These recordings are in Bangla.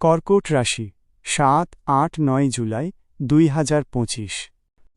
কর্কট রাশি, সাত, আট, নয় জুলাই, দুই হাজার পঁচিশ।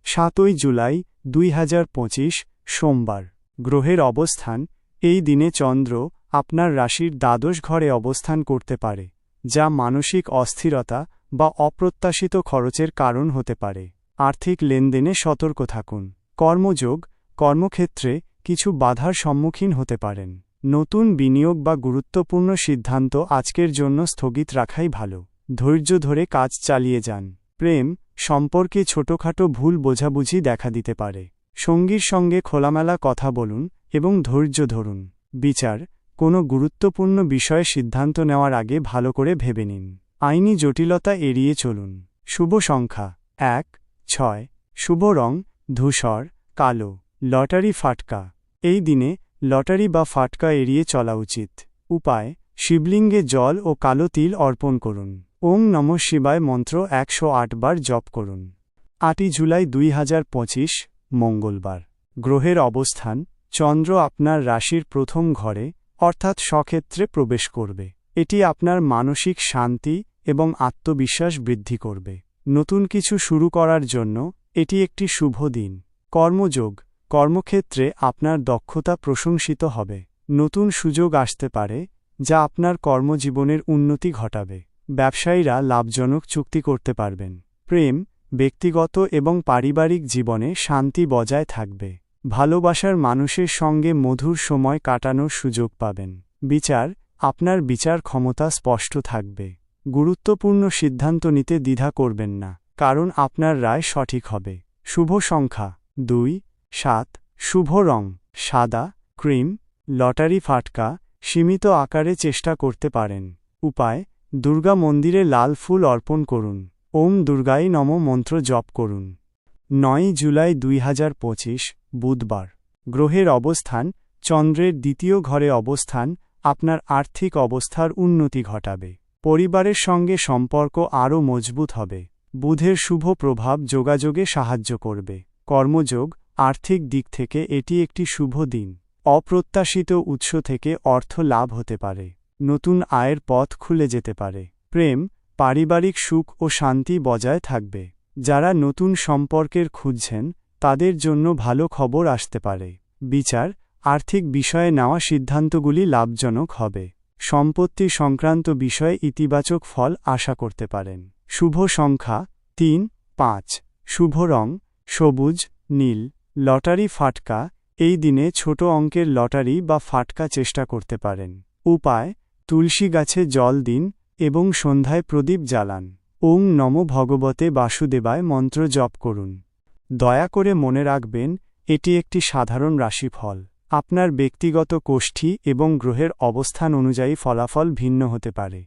সাতই জুলাই, দুই হাজার পঁচিশ, সোমবার। গ্রহের অবস্থান, এই দিনে চন্দ্র আপনার রাশির দ্বাদশ ঘরে অবস্থান করতে পারে, যা মানসিক অস্থিরতা বা অপ্রত্যাশিত খরচের কারণ হতে পারে। আর্থিক লেনদেনে সতর্ক থাকুন। কর্মযোগ, কর্মক্ষেত্রে কিছু বাধার সম্মুখীন হতে পারেন। নতুন বিনিয়োগ বা গুরুত্বপূর্ণ সিদ্ধান্ত আজকের জন্য স্থগিত রাখাই ভালো। ধৈর্য ধরে কাজ চালিয়ে যান। প্রেম সম্পর্কে ছোটখাটো ভুল বোঝাবুঝি দেখা দিতে পারে। সঙ্গীর সঙ্গে খোলামেলা কথা বলুন এবং ধৈর্য ধরুন। বিচার কোনো গুরুত্বপূর্ণ বিষয়ে সিদ্ধান্ত নেওয়ার আগে ভালো করে ভেবে নিন। আইনি জটিলতা এড়িয়ে চলুন। শুভ সংখ্যা এক, ছয়, শুভ রং ধূসর, কালো, লটারি ফাটকা। এই দিনে লটারি বা ফাটকা এড়িয়ে চলা উচিত। উপায়, শিবলিঙ্গে জল ও কালো তিল অর্পণ করুন। ওং নম শিবায় মন্ত্র একশো বার জপ করুন। আটই জুলাই দুই হাজার পঁচিশ, মঙ্গলবার। গ্রহের অবস্থান, চন্দ্র আপনার রাশির প্রথম ঘরে, অর্থাৎ স্বক্ষেত্রে প্রবেশ করবে। এটি আপনার মানসিক শান্তি এবং আত্মবিশ্বাস বৃদ্ধি করবে। নতুন কিছু শুরু করার জন্য এটি একটি শুভ দিন। কর্মযোগ কর্মক্ষেত্রে আপনার দক্ষতা প্রশংসিত হবে। নতুন সুযোগ আসতে পারে, যা আপনার কর্মজীবনের উন্নতি ঘটাবে। ব্যবসায়ীরা লাভজনক চুক্তি করতে পারবেন। প্রেম, ব্যক্তিগত এবং পারিবারিক জীবনে শান্তি বজায় থাকবে। ভালোবাসার মানুষের সঙ্গে মধুর সময় কাটানোর সুযোগ পাবেন। বিচার, আপনার বিচার ক্ষমতা স্পষ্ট থাকবে। গুরুত্বপূর্ণ সিদ্ধান্ত নিতে দ্বিধা করবেন না, কারণ আপনার রায় সঠিক হবে। শুভ সংখ্যা, দুই সাত, শুভ রং, সাদা, ক্রিম, লটারি ফাটকা, সীমিত আকারে চেষ্টা করতে পারেন। উপায়, দুর্গা মন্দিরে লাল ফুল অর্পণ করুন। ওম দুর্গাই নম মন্ত্র জপ করুন। নয় জুলাই দুই হাজার পঁচিশ, বুধবার। গ্রহের অবস্থান, চন্দ্রের দ্বিতীয় ঘরে অবস্থান, আপনার আর্থিক অবস্থার উন্নতি ঘটাবে। পরিবারের সঙ্গে সম্পর্ক আরও মজবুত হবে। বুধের শুভ প্রভাব যোগাযোগে সাহায্য করবে। কর্মযোগ আর্থিক দিক থেকে এটি একটি শুভ দিন। অপ্রত্যাশিত উৎস থেকে অর্থ লাভ হতে পারে। নতুন আয়ের পথ খুলে যেতে পারে। প্রেম, পারিবারিক সুখ ও শান্তি বজায় থাকবে। যারা নতুন সম্পর্কের খুঁজছেন, তাদের জন্য ভালো খবর আসতে পারে। বিচার, আর্থিক বিষয়ে নেওয়া সিদ্ধান্তগুলি লাভজনক হবে। সম্পত্তি সংক্রান্ত বিষয়ে ইতিবাচক ফল আশা করতে পারেন। শুভ সংখ্যা, তিন, পাঁচ। শুভ রং, সবুজ, নীল। লটারি ফাটকা, এই দিনে ছোট অঙ্কের লটারি বা ফাটকা চেষ্টা করতে পারেন। উপায়, তুলসী গাছে জল দিন এবং সন্ধ্যায় প্রদীপ জ্বালান। ওং নম ভগবতে বাসুদেবায় মন্ত্র জপ করুন। দয়া করে মনে রাখবেন, এটি একটি সাধারণ রাশিফল। আপনার ব্যক্তিগত কোষ্ঠী এবং গ্রহের অবস্থান অনুযায়ী ফলাফল ভিন্ন হতে পারে।